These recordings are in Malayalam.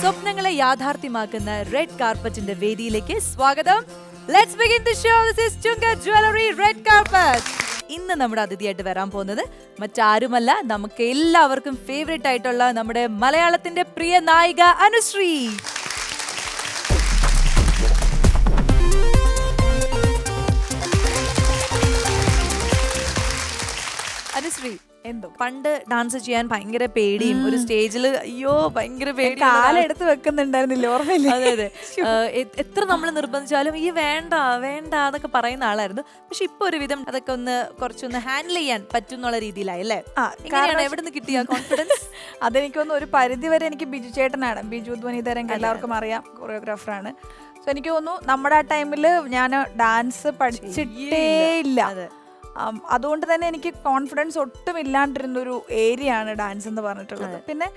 സ്വപ്നങ്ങളെ യാഥാർത്ഥ്യമാക്കുന്ന റെഡ് കാർപ്പറ്റിന്റെ വേദിയിലേക്ക് സ്വാഗതം. Let's begin the show this is Chunka jewellery red carpet ഇന്ന് നമ്മുടെ അതിഥിയായിട്ട് വരാൻ പോകുന്നത് മറ്റാരുമല്ല നമുക്ക് എല്ലാവർക്കും ഫേവറേറ്റ് ആയിട്ടുള്ള നമ്മുടെ മലയാളത്തിന്റെ പ്രിയ നായിക അനുശ്രീ. അനുശ്രീ എന്തോ? പണ്ട് ഡാൻസ് ചെയ്യാൻ ഭയങ്കര പേടിയും. ഒരു സ്റ്റേജിൽ അയ്യോ ഭയങ്കര പേടി കാലെടുത്ത് വെക്കുന്നുണ്ടായിരുന്നില്ല? ഓർമ്മയില്ല? അതെ അതെ. എത്ര നമ്മൾ നിർബന്ധിച്ചാലും ഈ വേണ്ട വേണ്ട എന്നൊക്കെ പറയുന്ന ആളായിരുന്നു. പക്ഷെ ഇപ്പൊ ഒരുവിധം അതൊക്കെ ഒന്ന് കുറച്ചൊന്ന് ഹാൻഡിൽ ചെയ്യാൻ പറ്റും എന്നുള്ള രീതിയിലായി അല്ലേ? എങ്ങനെയാണ്? എവിടെ നിന്ന് കിട്ടിയ കോൺഫിഡൻസ് അതെനിക്കൊന്ന് ഒരു പരിധി വരെ എനിക്ക് ബിജു ചേട്ടനാണ്. ബിജു ധ്വനിതരം എല്ലാവർക്കും അറിയാം. കൊറിയോഗ്രാഫറാണ് സോ എനിക്ക് തോന്നുന്നു നമ്മുടെ ആ ടൈമിൽ ഞാൻ ഡാൻസ് പഠിച്ചിട്ടേ ഇല്ല. അതുകൊണ്ട് തന്നെ എനിക്ക് കോൺഫിഡൻസ് ഒട്ടും ഇല്ലാണ്ടിരുന്ന ഒരു ഏരിയ ആണ് ഡാൻസ് എന്ന് പറഞ്ഞിട്ടുള്ളത്. പിന്നെ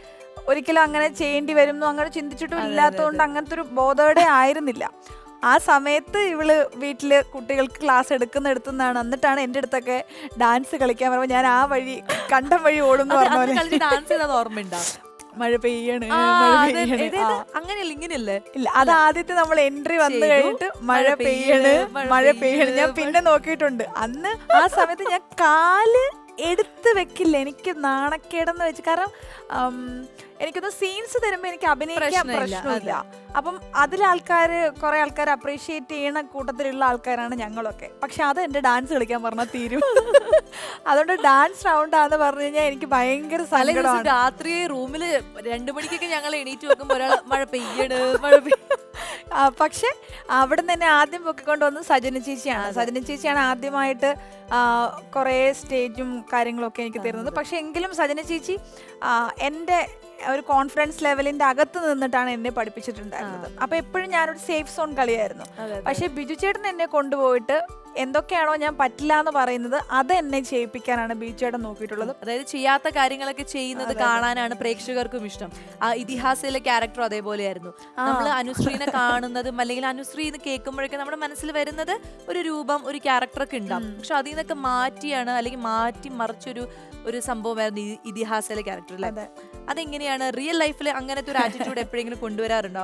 ഒരിക്കലും അങ്ങനെ ചെയ്യേണ്ടി വരുന്നു അങ്ങനെ ചിന്തിച്ചിട്ടും ഇല്ലാത്തതുകൊണ്ട് അങ്ങനത്തെ ഒരു ബോധവടെ ആയിരുന്നില്ല. ആ സമയത്ത് ഇവൾ വീട്ടിൽ കുട്ടികൾക്ക് ക്ലാസ് എടുക്കുന്നിടത്തുനിന്നാണ് എന്നിട്ടാണ് എന്റെ അടുത്തൊക്കെ ഡാൻസ് കളിക്കാൻ പറയുമ്പോൾ ഞാൻ ആ വഴി കണ്ടം വഴി ഓടും മഴ പെയ്യണ് അങ്ങനെയല്ല ഇങ്ങനെയല്ലേ? ഇല്ല അത് ആദ്യത്തെ നമ്മൾ എൻട്രി വന്നു കഴിഞ്ഞിട്ട് മഴ പെയ്യണ് മഴ പെയ്യണ് ഞാൻ പിന്നെ നോക്കിയിട്ടുണ്ട്. അന്ന് ആ സമയത്ത് ഞാൻ കാൽ എടുത്ത് വെക്കില്ല എനിക്ക് നാണക്കേടെന്ന് വെച്ച്. കാരണം എനിക്കൊന്ന് സീൻസ് തരുമ്പോ എനിക്ക് അഭിനയിക്കാൻ പ്രശ്നമില്ല, അപ്പം അതിൽ ആൾക്കാര് കുറെ ആൾക്കാർ അപ്രീഷിയേറ്റ് ചെയ്യണ കൂട്ടത്തിലുള്ള ആൾക്കാരാണ് ഞങ്ങളൊക്കെ. പക്ഷെ അത് എന്റെ ഡാൻസ് കളിക്കാൻ പറഞ്ഞാൽ തീരും. അതുകൊണ്ട് ഡാൻസ് റൗണ്ട് ആന്ന് പറഞ്ഞു കഴിഞ്ഞാൽ എനിക്ക് ഭയങ്കര സ്ഥലങ്ങളാണ് സങ്കടമാണ്. രാത്രി റൂമിൽ രണ്ടു മണിക്കൊക്കെ ഞങ്ങൾ എണീറ്റ് വെക്കുമ്പോൾ ഒരാൾ മഴ പെയ്യണ് മഴ പെയ്യ പക്ഷെ അവിടെ നിന്ന് തന്നെ ആദ്യം പൊക്കിക്കൊണ്ട് വന്ന് സജന ചേച്ചിയാണ്. സജന ചേച്ചിയാണ് ആദ്യമായിട്ട് കുറേ സ്റ്റേജും കാര്യങ്ങളൊക്കെ എനിക്ക് തരുന്നത്. പക്ഷെ എങ്കിലും സജന ചേച്ചി എന്റെ ഒരു കോൺഫിഡൻസ് ലെവലിന്റെ അകത്ത് നിന്നിട്ടാണ് എന്നെ പഠിപ്പിച്ചിട്ടുണ്ടായിരുന്നത്. അപ്പൊ എപ്പോഴും ഞാനൊരു സേഫ് സോൺ കളിയായിരുന്നു. പക്ഷെ ബിജു ചേട്ടൻ എന്നെ കൊണ്ടുപോയിട്ട് എന്തൊക്കെയാണോ ഞാൻ പറ്റില്ല എന്ന് പറയുന്നത് അത് എന്നെ ചെയ്യിപ്പിക്കാനാണ് ബീച്ചേട്ടൻ നോക്കിയിട്ടുള്ളത്. അതായത് ചെയ്യാത്ത കാര്യങ്ങളൊക്കെ ചെയ്യുന്നത് കാണാനാണ് പ്രേക്ഷകർക്കും ഇഷ്ടം. ആ ഇതിഹാസയിലെ ക്യാരക്ടർ അതേപോലെയായിരുന്നു. നമ്മൾ അനുശ്രീനെ കാണുന്നതും അല്ലെങ്കിൽ അനുശ്രീ എന്ന് കേൾക്കുമ്പോഴൊക്കെ നമ്മുടെ മനസ്സിൽ വരുന്നത് ഒരു രൂപം ഒരു ക്യാരക്ടറൊക്കെ ഉണ്ടാവും. പക്ഷെ അതിൽ നിന്നൊക്കെ മാറ്റിയാണ് അല്ലെങ്കിൽ മാറ്റി മറിച്ചൊരു ഒരു സംഭവമായിരുന്നു ഇതിഹാസയിലെ ക്യാരക്ടർ അല്ലേ. അതെങ്ങനെയാണ് റിയൽ ലൈഫിൽ അങ്ങനത്തെ ഒരു ആറ്റിറ്റ്യൂഡ് എപ്പോഴെങ്കിലും കൊണ്ടുവരാറുണ്ടോ?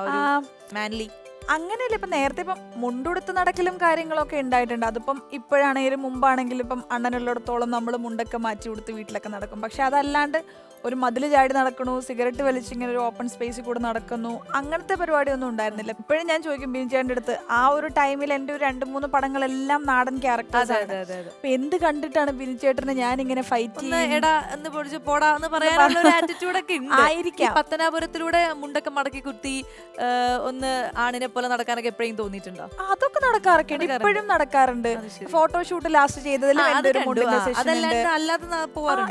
മാൻലി അങ്ങനെയല്ല ഇപ്പം നേരത്തെ ഇപ്പം മുണ്ടുടുത്ത് നടക്കലും കാര്യങ്ങളൊക്കെ ഉണ്ടായിട്ടുണ്ട്. അതിപ്പം ഇപ്പോഴാണെങ്കിലും മുമ്പാണെങ്കിലും ഇപ്പം അണ്ണനുള്ളിടത്തോളം നമ്മൾ മുണ്ടൊക്കെ മാറ്റി കൊടുത്ത് വീട്ടിലൊക്കെ നടക്കും. പക്ഷെ അതല്ലാണ്ട് ഒരു മതിൽ ചാടി നടക്കണു സിഗരറ്റ് വലിച്ചിങ്ങനെ ഒരു ഓപ്പൺ സ്പേസിൽ കൂടെ നടക്കുന്നു അങ്ങനത്തെ പരിപാടി ഒന്നും ഉണ്ടായിരുന്നില്ല. ഇപ്പോഴും ഞാൻ ചോദിക്കും ബിൻചേട്ടന്റെ അടുത്ത് ആ ഒരു ടൈമിൽ എന്റെ ഒരു രണ്ട് മൂന്ന് പടങ്ങളെല്ലാം നാടൻ ക്യാരക്ടേഴ്സ് എന്ത് കണ്ടിട്ടാണ് ബിനിച്ചേട്ടനെ ഞാൻ ഇങ്ങനെ ഫൈറ്റ് എടാ എന്ന് പൊടിച്ച് പോടാ എന്ന് പറയാനുള്ള ഒരു ആയിരിക്കാം. പത്തനാപുരത്തിലൂടെ മുണ്ടൊക്കെ മടക്കി കുത്തി ഒന്ന് ആണിനെ പോലെ നടക്കാനൊക്കെ എപ്പോഴും തോന്നിയിട്ടുണ്ടോ? അതൊക്കെ നടക്കാറൊക്കെ ഉണ്ട് ഇപ്പോഴും നടക്കാറുണ്ട്. ഫോട്ടോഷൂട്ട് ലാസ്റ്റ് ചെയ്തതിൽ അല്ലാതെ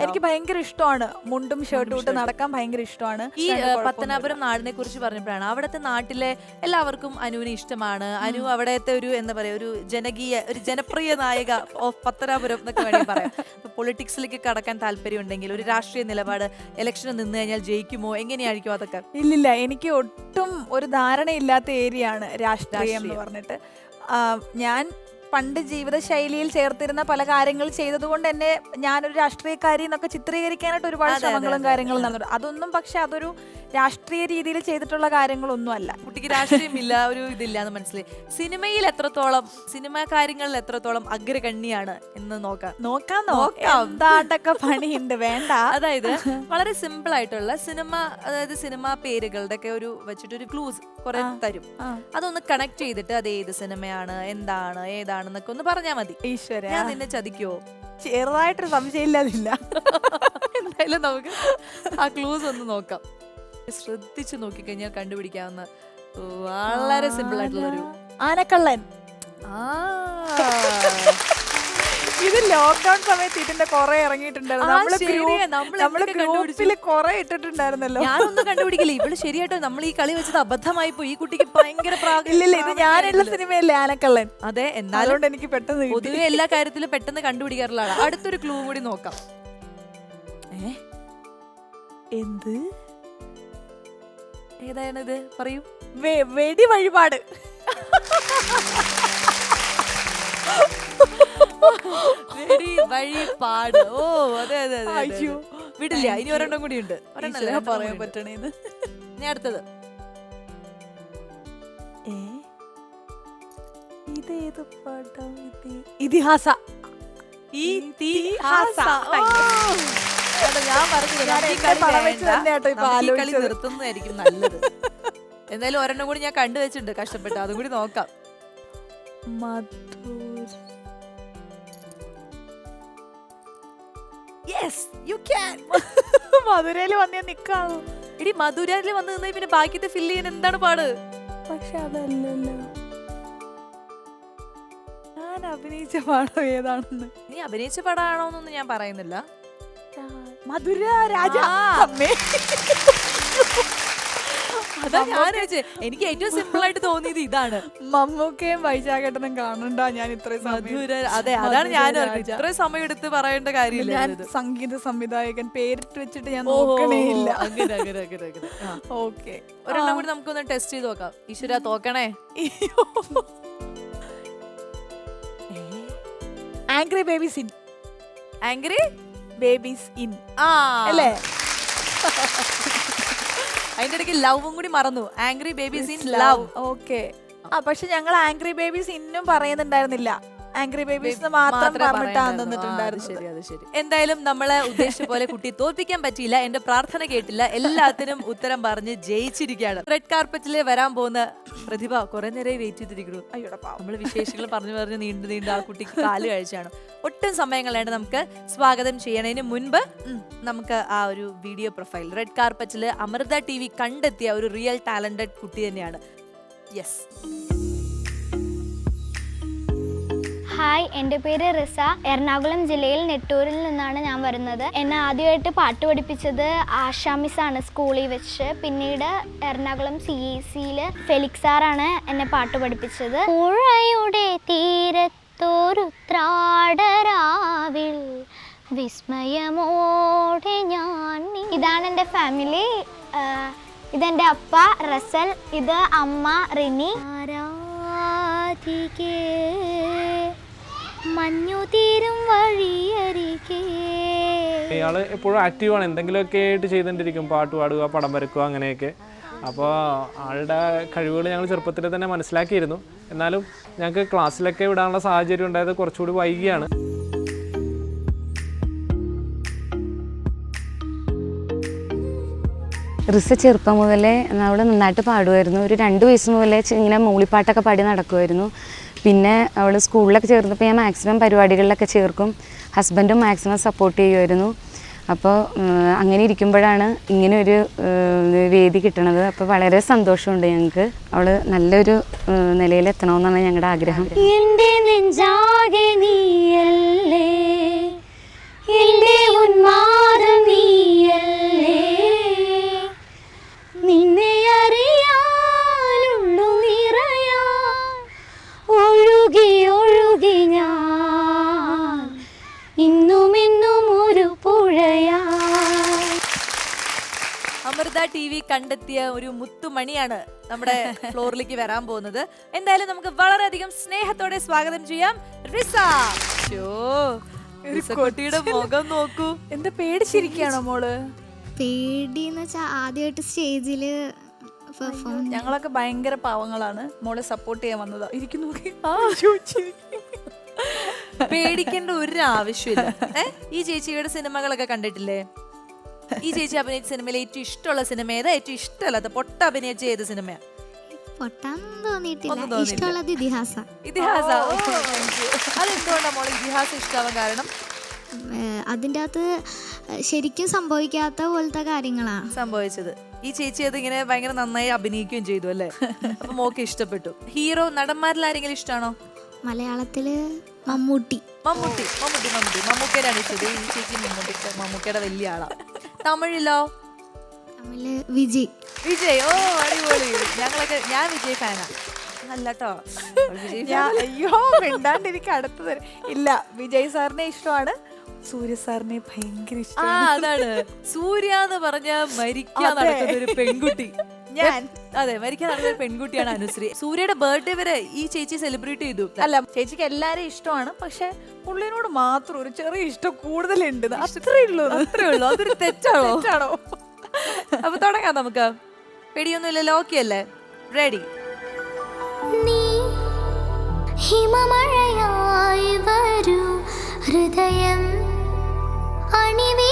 എനിക്ക് ഭയങ്കര ഇഷ്ടമാണ്. മുണ്ടും ഷർട്ടും ഇട്ട് നടക്കാൻ ഭയങ്കര ഇഷ്ടമാണ്. ഈ പത്തനാപുരം നാടിനെ കുറിച്ച് പറഞ്ഞപ്പോഴാണ് അവിടുത്തെ നാട്ടിലെ എല്ലാവർക്കും അനുവിനെ ഇഷ്ടമാണ്. അനു അവിടത്തെ ഒരു എന്താ പറയാ ഒരു ജനകീയ ഒരു ജനപ്രിയ നായിക ഓഫ് പത്തനാപുരം എന്നൊക്കെ വേണമെങ്കിൽ പറയാം. പൊളിറ്റിക്സിലേക്ക് കടക്കാൻ താല്പര്യം ഉണ്ടെങ്കിൽ ഒരു രാഷ്ട്രീയ നിലപാട് ഇലക്ഷന് നിന്ന് കഴിഞ്ഞാൽ ജയിക്കുമോ? എങ്ങനെയായിരിക്കും അതൊക്കെ? ഇല്ലില്ല എനിക്ക് ഒട്ടും ഒരു ധാരണയില്ലാത്ത ഏരിയ ആണ് രാഷ്ട്രീയം എന്ന് പറഞ്ഞിട്ട്. ഞാൻ പണ്ട് ജീവിതശൈലിയിൽ ചേർത്തിരുന്ന പല കാര്യങ്ങൾ ചെയ്തതുകൊണ്ട് തന്നെ ഞാനൊരു രാഷ്ട്രീയക്കാരി എന്നൊക്കെ ചിത്രീകരിക്കാനായിട്ട് ഒരുപാട് ശ്രമങ്ങളും കാര്യങ്ങളും നടന്നു അതൊന്നും പക്ഷെ അതൊരു രാഷ്ട്രീയ രീതിയിൽ ചെയ്തിട്ടുള്ള കാര്യങ്ങളൊന്നും അല്ല കുട്ടിക്ക് രാഷ്ട്രീയമില്ല ഒരു ഇതില്ല എന്ന് മനസ്സിലായി. സിനിമയിൽ എത്രത്തോളം സിനിമ കാര്യങ്ങളിൽ എത്രത്തോളം അഗ്രഗണ്യാണ് എന്ന് നോക്കാം. നോക്കാം നോക്കാം. എന്താണ്ടൊക്കെ പണിയുണ്ട്? വേണ്ട. അതായത് വളരെ സിമ്പിൾ ആയിട്ടുള്ള സിനിമ അതായത് സിനിമ പേരുകളുടെ ഒക്കെ ഒരു വെച്ചിട്ട് ഒരു ക്ലൂസ് കുറെ തരും. അതൊന്ന് കണക്ട് ചെയ്തിട്ട് അത് ഏത് സിനിമയാണ് എന്താണ് ഏതാണെന്നൊക്കെ ഒന്ന് പറഞ്ഞാൽ മതി. ഈശ്വര. ഞാൻ നിന്നെ ചതിക്കോ ചെറുതായിട്ടൊരു സംശയമില്ലാതില്ല എന്തായാലും നമുക്ക് ആ ക്ലൂസ് ഒന്ന് നോക്കാം. ശ്രദ്ധിച്ചു നോക്കിക്കഴിഞ്ഞാൽ കണ്ടുപിടിക്കാവുന്ന വളരെ സിമ്പിൾ ആയിട്ടുള്ള ഒരു ആനക്കള്ളൻ. ആ. ഇത് ലോക്ക്ഡൌൺ സമയത്ത് ഇതിന്റെ കുറെ ഇറങ്ങിയിട്ടുണ്ടായിരുന്നു. ഞാനൊന്നും കണ്ടുപിടിക്കില്ല. ഇവൾ ശരിയായിട്ടോ നമ്മൾ ഈ കളി വെച്ചത് അബദ്ധമായി പോയി ഈ കുട്ടിക്ക് ഭയങ്കര ഇത് ഞാനുള്ള സിനിമയല്ലേ ആനക്കള്ളൻ. അതെ എന്നാലും എനിക്ക് പെട്ടെന്ന്. പൊതുവെ എല്ലാ കാര്യത്തിലും പെട്ടെന്ന് കണ്ടുപിടിക്കാറുള്ള ആളാ. അടുത്തൊരു ക്ലൂ കൂടി നോക്കാം. ഏ? എന്ത്? ഏതാണിത്? പറയൂ. വെടി വഴിപാട്. വെടി വഴിപാട്. ഓ അതെ അതെ അയ്യോ. വിടില്ല ഇനി ഒരെണ്ണം കൂടി ഉണ്ട്. ഒരെണ്ണം പറയാൻ പറ്റണേന്ന് ഇനി അടുത്തത്. ഇതേത് പാട്ടാ ഇത്? ഇതിഹാസ. ഇതിഹാസ. ഞാൻ പറഞ്ഞു. നിർത്തുന്നതായിരിക്കും നല്ലത്. എന്തായാലും ഒരെണ്ണം കൂടി ഞാൻ കണ്ടു വെച്ചിട്ടുണ്ട് കഷ്ടപ്പെട്ട്. അതും കൂടി നോക്കാം. മധുരയിൽ യെസ് യു ക്യാൻ മധുരയിൽ വന്നേ നിക്കാണോ ഇടി മധുരയിൽ വന്ന് നിന്ന് പിന്നെ ബാക്കിത്തെ ഫില്ല് ചെയ്യാൻ എന്താണ് പാട്? പക്ഷെ അതല്ലല്ലോ. ഞാൻ അഭിനയിച്ച പാടം ഏതാണെന്ന്? നീ അഭിനയിച്ച പടമാണോന്നൊന്നും ഞാൻ പറയുന്നില്ല. മധുര രാജ. അമ്മേ. അതാ ഞാൻ എനിക്ക് ഏറ്റവും സിമ്പിൾ ആയിട്ട് തോന്നിയത് ഇതാണ്. മമ്മൂക്കയും വൈശാഖേട്ടനും കാണണ്ട ഞാൻ ഇത്രയും മധുര അതെ അതാണ് ഞാൻ ഇത്രയും സമയം എടുത്ത് പറയേണ്ട കാര്യമില്ല ഞാൻ സംഗീത സംവിധായകൻ പേരിട്ട് വെച്ചിട്ട് ഞാൻ. ഓക്കെ. ഒരെണ്ണം കൂടി നമുക്കൊന്ന് ടെസ്റ്റ് ചെയ്ത് നോക്കാം. ഈശ്വര തോക്കണേ? Angry baby sin angry babies in അല്ലേ? അതിന്റെ ഇടയ്ക്ക് ലവും കൂടി മറന്നു. Angry babies in love okay ആ പക്ഷെ ഞങ്ങൾ ആംഗ്രി ബേബീസ് ഇന്നും പറയുന്നുണ്ടായിരുന്നില്ല. ആംഗ്രി ബേബീസ് മാത്രം പറഞ്ഞിട്ടാ ശരി. എന്തായാലും നമ്മളെ ഉദ്ദേശിച്ച പോലെ കുട്ടി തോൽപ്പിക്കാൻ പറ്റിയില്ല. എന്റെ പ്രാർത്ഥന കേട്ടില്ല. എല്ലാത്തിനും ഉത്തരം പറഞ്ഞ് ജയിച്ചിരിക്കുകയാണ്. റെഡ് കാർപ്പറ്റിലെ വരാൻ പോകുന്ന പ്രതിഭ കുറെ നേരം വെയിറ്റ് ചെയ്തിരിക്കുന്നു. അയ്യോടപ്പാ നമ്മൾ വിശേഷങ്ങൾ പറഞ്ഞു പറഞ്ഞ് നീണ്ടു നീണ്ട് ആ കുട്ടിക്ക് കാൽ കഴിച്ചാണ്. ഒട്ടും സമയം കളയാണ്ട് നമുക്ക് സ്വാഗതം ചെയ്യണതിന് മുൻപ് നമുക്ക് ആ ഒരു വീഡിയോ പ്രൊഫൈൽ റെഡ് കാർപ്പറ്റിൽ അമൃത ടി വി കണ്ടെത്തിയ ഒരു റിയൽ ടാലന്റഡ് കുട്ടി തന്നെയാണ്. യെസ് ഹായ് എന്റെ പേര് റിസ. എറണാകുളം ജില്ലയിൽ നെട്ടൂരിൽ നിന്നാണ് ഞാൻ വരുന്നത്. എന്നെ ആദ്യമായിട്ട് പാട്ട് പഠിപ്പിച്ചത് ആശാ മിസ്സാണ് സ്കൂളിൽ വെച്ച്. പിന്നീട് എറണാകുളം സി ഇ സിയിൽ ഫെലിക്സ് സാറാണ് എന്നെ പാട്ട് പഠിപ്പിച്ചത്. പുഴയുടെ തീരത്തോരുത്രാടരാവിൽ വിസ്മയമോടെ ഞാൻ ഇതാണ് എന്റെ ഫാമിലി. ഇതെന്റെ അപ്പ റസൽ ഇത് അമ്മ റിനി. ആരാധികേ മഞ്ഞു തീരും വഴിയരികേ. ഇയാൾ എപ്പോഴും ആക്റ്റീവാണ് എന്തെങ്കിലുമൊക്കെ ആയിട്ട് ചെയ്തുകൊണ്ടിരിക്കും. പാട്ട് പാടുക പടം വരക്കുക അങ്ങനെയൊക്കെ. അപ്പോൾ ആളുടെ കഴിവുകൾ ഞങ്ങൾ ചെറുപ്പത്തിൽ തന്നെ മനസ്സിലാക്കിയിരുന്നു. എന്നാലും ഞങ്ങൾക്ക് ക്ലാസ്സിലൊക്കെ വിടാനുള്ള സാഹചര്യം ഉണ്ടായത് കുറച്ചുകൂടി വൈകിയാണ്. റിസ ചെറുപ്പം മുതലേ അവൾ നന്നായിട്ട് പാടുമായിരുന്നു. ഒരു രണ്ട് വയസ്സ് മുതലേ ഇങ്ങനെ മൂളിപ്പാട്ടൊക്കെ പാടി നടക്കുമായിരുന്നു. പിന്നെ അവൾ സ്കൂളിലൊക്കെ ചേർന്നപ്പോൾ ഞാൻ മാക്സിമം പരിപാടികളിലൊക്കെ ചേർക്കും. ഹസ്ബൻഡും മാക്സിമം സപ്പോർട്ട് ചെയ്യുമായിരുന്നു. അപ്പോൾ അങ്ങനെ ഇരിക്കുമ്പോഴാണ് ഇങ്ങനെ ഒരു വേദി കിട്ടണത്. അപ്പോൾ വളരെ സന്തോഷമുണ്ട് ഞങ്ങൾക്ക് അവൾ നല്ലൊരു നിലയിൽ എത്തണമെന്നാണ് ഞങ്ങളുടെ ആഗ്രഹം. എന്റെ നെഞ്ചാകെ നീയല്ലേ? എന്റെ ഉന്മാദം കണ്ടെത്തിയ ഒരു മുത്തുമണിയാണ് നമ്മുടെ ഫ്ലോറിലേക്ക് വരാൻ പോകുന്നത്. എന്തായാലും നമുക്ക് വളരെയധികം സ്നേഹത്തോടെ സ്വാഗതം ചെയ്യാം. റിസ. ഷോ റിസ കുട്ടിയുടെ മുഖം നോക്കൂ. എന്താ പേടിച്ചിരിക്കുകയാണോ മോൾ? പേടിന്ന് വെച്ചാൽ ആദ്യമായിട്ട് സ്റ്റേജിൽ പെർഫോം ഞങ്ങളൊക്കെ ഭയങ്കര പാവങ്ങളാണ്. മോളെ സപ്പോർട്ട് ചെയ്യാൻ വന്നതാ. ഇരിക്കും നോക്കി. പേടിക്കേണ്ട ഒരു ആവശ്യമില്ല. ഈ ചേച്ചിയുടെ സിനിമകളൊക്കെ കണ്ടിട്ടില്ലേ? ഈ ചേച്ചി അഭിനയിച്ച സിനിമയിൽ ഏറ്റവും ഇഷ്ടമുള്ള സിനിമ ഏതാ? ഏറ്റവും ഇഷ്ടമല്ലാത്ത പൊട്ട അഭിനയിച്ച ഏത് സിനിമയാ? പൊട്ടാന്നും ഒന്നും തോന്നിയിട്ടില്ല. തോന്നിയില്ല. ഇഷ്ടമുള്ളത് ഇതിഹാസ. ഇതിഹാസ. അതെന്തുകൊണ്ടാ മോളെ ഇതിഹാസം ഇഷ്ടാവാൻ കാരണം? അതിന്റെ അകത്ത് ശരിക്കും സംഭവിക്കാത്ത പോലത്തെ കാര്യങ്ങളാണ് സംഭവിച്ചത്. ഈ ചേച്ചി അത് ഇങ്ങനെ ഭയങ്കര നന്നായി അഭിനയിക്കുകയും ചെയ്തു അല്ലേ? അപ്പൊ മോക്ക് ഇഷ്ടപ്പെട്ടു. ഹീറോ നടന്മാരിൽ ആരെങ്കിലും ഇഷ്ടമാണോ മലയാളത്തിൽ മമ്മൂട്ടി. മമ്മൂട്ടി. മമ്മൂട്ടി മമ്മൂട്ടി. മമ്മൂക്കയുടെ ഇഷ്ടത് ഈ ചേച്ചി മമ്മൂട്ടി മമ്മൂക്കേടെ വലിയ ആളാ. തമിഴിലോ? തമിഴിൽ വിജയ്. വിജയ്. ഓ അടിപൊളി. ഞങ്ങളൊക്കെ ഞാൻ വിജയ് ഫാനാ. അല്ലട്ടോ. അയ്യോ മിണ്ടാണ്ടിരിക്കും അടുത്ത് തരാം ഇല്ല വിജയ് സാറിനെ ഇഷ്ടമാണ്. സൂര്യ സാറിനെ ഭയങ്കര ഇഷ്ടമാണ്. അതാണ്. സൂര്യ എന്ന് പറഞ്ഞ മരിക്കാൻ നടക്കുന്ന ഒരു പെൺകുട്ടി. ഞാൻ അതെ മരിക്കാൻ നടക്കുന്ന പെൺകുട്ടിയാണ് അനുശ്രീ. സൂര്യയുടെ ബർത്ത്ഡേ വരെ ഈ ചേച്ചി സെലിബ്രേറ്റ് ചെയ്തു. അല്ല ചേച്ചിക്ക് എല്ലാരെയും ഇഷ്ടമാണ് പക്ഷെ പുള്ളിനോട് മാത്രം ഒരു ചെറിയ ഇഷ്ടം കൂടുതലുണ്ട്. അത്രേ ഉള്ളൂ. അത്രേ ഉള്ളൂ. അതൊരു തെറ്റാണോ? തെറ്റാണോ? അപ്പൊ തുടങ്ങാം നമുക്ക്. പേടിയൊന്നുമില്ലല്ലോ ഓക്കെ അല്ലേ റെഡി നീ ഹിമമഴയായി വരൂ ഹൃദയം അണിവിരലാൽ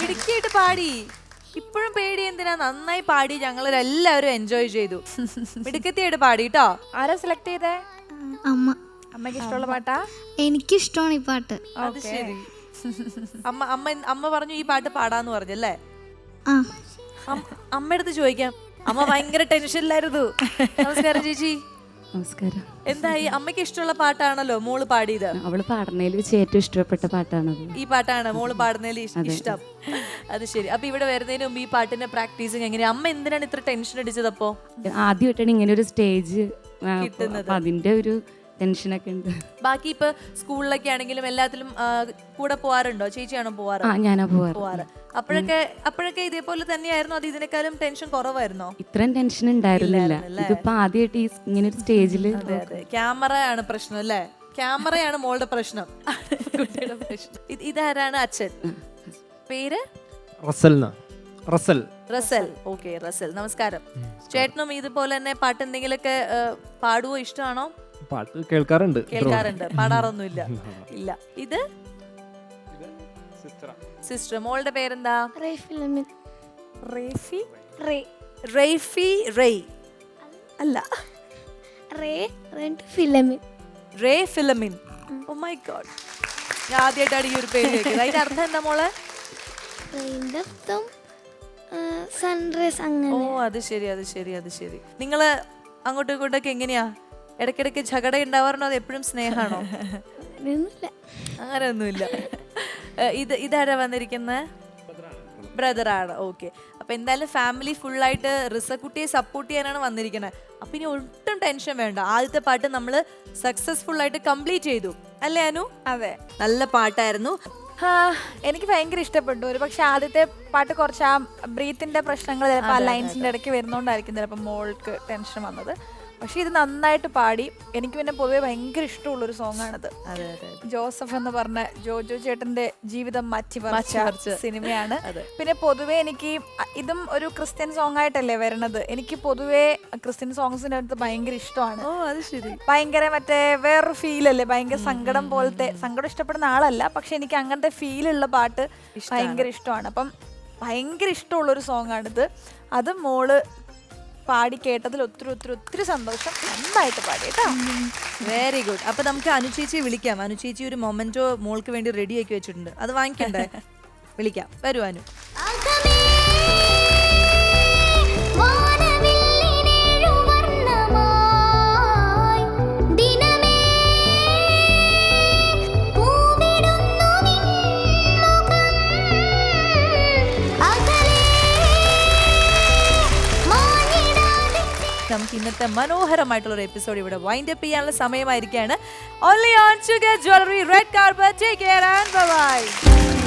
മിടുക്കിയായിട്ട് പാടി. ഇപ്പോഴും പേടി എന്തിനാ? നന്നായി പാടി ഞങ്ങൾ എല്ലാവരും എൻജോയ് ചെയ്തു. മിടുക്കത്തിയായിട്ട് പാടി കേട്ടോ ആരാ സെലക്ട് ചെയ്തേ? അമ്മ. അമ്മയ്ക്ക് ഇഷ്ടമുള്ള പാട്ടാ? എനിക്ക് ഇഷ്ടമാണ് ഈ പാട്ട്. അത് ശരി. അമ്മ അമ്മ അമ്മ പറഞ്ഞു ഈ പാട്ട് പാടാന്ന് പറഞ്ഞല്ലേ അമ്മ അം- അമ്മയടുത്ത് ചോദിക്കാം. അമ്മ ഭയങ്കര ടെൻഷനിലായിരുന്നു നമസ്കാരം ചേച്ചി. നമസ്കാരം. എന്തായി? അമ്മയ്ക്ക് ഇഷ്ടമുള്ള പാട്ടാണല്ലോ മോൾ പാടിയത്. അവൾ പാടുന്നതിൽ വെച്ച് ഏറ്റവും ഇഷ്ടപ്പെട്ട പാട്ടാണത് ഈ പാട്ടാണ് മോൾ പാടുന്നതിൽ ഇഷ്ടം. അത് ശരി. അപ്പൊ ഇവിടെ വരുന്നതിന് മുമ്പ് ഈ പാട്ടിന്റെ പ്രാക്ടീസിങ് എങ്ങനെയാ? അമ്മ എന്തിനാണ് ഇത്ര ടെൻഷൻ അടിച്ചത് അപ്പോ? ആദ്യമായിട്ടാണ് ഇങ്ങനെ ഒരു സ്റ്റേജ് കിട്ടുന്നത്. അതിന്റെ ഒരു ടെൻഷനൊക്കെ ഉണ്ട്. ബാക്കി ഇപ്പൊ സ്കൂളിലൊക്കെ ആണെങ്കിലും എല്ലാത്തിലും കൂടെ പോവാറുണ്ടോ? ചേച്ചിയാണോ പോവാറ്? ഞാനാ പോവാറ്. പോവാറ്. അപ്പോഴൊക്കെ അപ്പോഴൊക്കെ ഇതേപോലെ തന്നെയായിരുന്നു? അത് ഇതിനേക്കാളും ടെൻഷൻ കുറവായിരുന്നോ? ഇത്രയും ടെൻഷൻ ഉണ്ടായിരുന്നില്ല? ഇതിപ്പോ ആദ്യമായിട്ട് ഈ ഇങ്ങനെ ഒരു സ്റ്റേജിൽ ക്യാമറയാണ് പ്രശ്നം അല്ലേ? ക്യാമറയാണ് മോളുടെ പ്രശ്നം. കുട്ടിയുടെ പ്രശ്നം. ഇത് ഇതാരാണ്? അച്ഛൻ. പേര്? Russell Russell. Russell. Okay Russell. നമസ്കാരം. ചേട്ടനും ഇതുപോലെ തന്നെ പാട്ട് എന്തെങ്കിലുമൊക്കെ പാടുവോ? ഇഷ്ടമാണോ? പാട്ട് കേൾക്കാറുണ്ട്. കേൾക്കാറുണ്ട്. പാടാറൊന്നുമില്ല. ഇല്ല. ഇത്? സിസ്റ്റർ മോളുടെ പേരെന്താ? റേഫി റേ. റേഫി റെയ്. അല്ല. റേ റെന്റ് ഫിലമിൻ. റേ ഫിലമിൻ. ഓ മൈ ഗോഡ് ഞാൻ ആദ്യമായിട്ടാണ് ഈ ഒരു പേര് കേൾക്കുന്നത്. അതിന്റെ അർത്ഥം എന്താ മോളെ? സൺറൈസ് അങ്ങനെ. ഓ അത് ശരി അത് ശരി അത് ശരി. നിങ്ങൾ അങ്ങോട്ടും ഇങ്ങോട്ടൊക്കെ എങ്ങനെയാ? ഇടയ്ക്കിടയ്ക്ക് ഝഗട ഉണ്ടാവാറുണ്ടോ? അത് എപ്പോഴും സ്നേഹമാണോ അങ്ങനെയൊന്നുമില്ല. ഇത് ഇതാരാ വന്നിരിക്കുന്നത് ബ്രദറാണ്. ഓക്കെ. അപ്പൊ എന്തായാലും ഫാമിലി ഫുള്ളായിട്ട് റിസക്കുട്ടിയെ സപ്പോർട്ട് ചെയ്യാനാണ് വന്നിരിക്കുന്നത് അപ്പൊ ഇനി ഒട്ടും ടെൻഷൻ വേണ്ട. ആദ്യത്തെ പാട്ട് നമ്മൾ സക്സസ്ഫുൾ ആയിട്ട് കംപ്ലീറ്റ് ചെയ്തു. അല്ലേ അനു? അതെ. നല്ല പാട്ടായിരുന്നു. എനിക്ക് ഭയങ്കര ഇഷ്ടപ്പെട്ടു. ഒരു പക്ഷെ ആദ്യത്തെ പാട്ട് കുറച്ച് ആ ബ്രീത്തിന്റെ പ്രശ്നങ്ങൾ ചിലപ്പോൾ ആ ലൈൻസിന്റെ ഇടയ്ക്ക് വരുന്നോണ്ടായിരിക്കും ചിലപ്പോൾ മോൾക്ക് ടെൻഷൻ വന്നത്. പക്ഷെ ഇത് നന്നായിട്ട് പാടി. എനിക്ക് പിന്നെ പൊതുവെ ഭയങ്കര ഇഷ്ടമുള്ള ഒരു സോങ് ആണിത് അതെ അതെ. ജോസഫ് എന്ന് പറഞ്ഞ ജോജോ ചേട്ടന്റെ ജീവിതം മാറ്റി മാറ്റിമറിച്ച. സിനിമയാണ്. പിന്നെ പൊതുവെ എനിക്ക് ഇതും ഒരു ക്രിസ്ത്യൻ സോങ് ആയിട്ടല്ലേ വരണത്? എനിക്ക് പൊതുവെ ക്രിസ്ത്യൻ സോങ്സിന്റെ അടുത്ത് ഭയങ്കര ഇഷ്ടമാണ്. ഭയങ്കര മറ്റേ വേറൊരു ഫീൽ അല്ലേ ഭയങ്കര സങ്കടം പോലത്തെ സങ്കടം ഇഷ്ടപ്പെടുന്ന ആളല്ല. പക്ഷെ എനിക്ക് അങ്ങനത്തെ ഫീൽ ഉള്ള പാട്ട് ഭയങ്കര ഇഷ്ടമാണ്. അപ്പം ഭയങ്കര ഇഷ്ടമുള്ള ഒരു സോങ് ആണിത് അത് മോൾ പാടി കേട്ടതിൽ ഒത്തിരി ഒത്തിരി ഒത്തിരി സന്തോഷം. നന്നായിട്ട് പാടി കേട്ടോ. വെരി ഗുഡ് അപ്പൊ നമുക്ക് അനുചേച്ചിയെ വിളിക്കാം. അനുചേച്ചി ഒരു മൊമെന്റോ മോൾക്ക് വേണ്ടി റെഡി ആക്കി വെച്ചിട്ടുണ്ട്. അത് വാങ്ങിക്കണ്ടേ? വിളിക്കാം. വരൂ അനു. നമുക്ക് ഇന്നത്തെ മനോഹരമായിട്ടുള്ള ഒരു എപ്പിസോഡ് ഇവിടെ വൈൻഡ് അപ്പ് ചെയ്യാനുള്ള സമയമായിരിക്കുകയാണ്. Only on jewellery red carpet take care and bye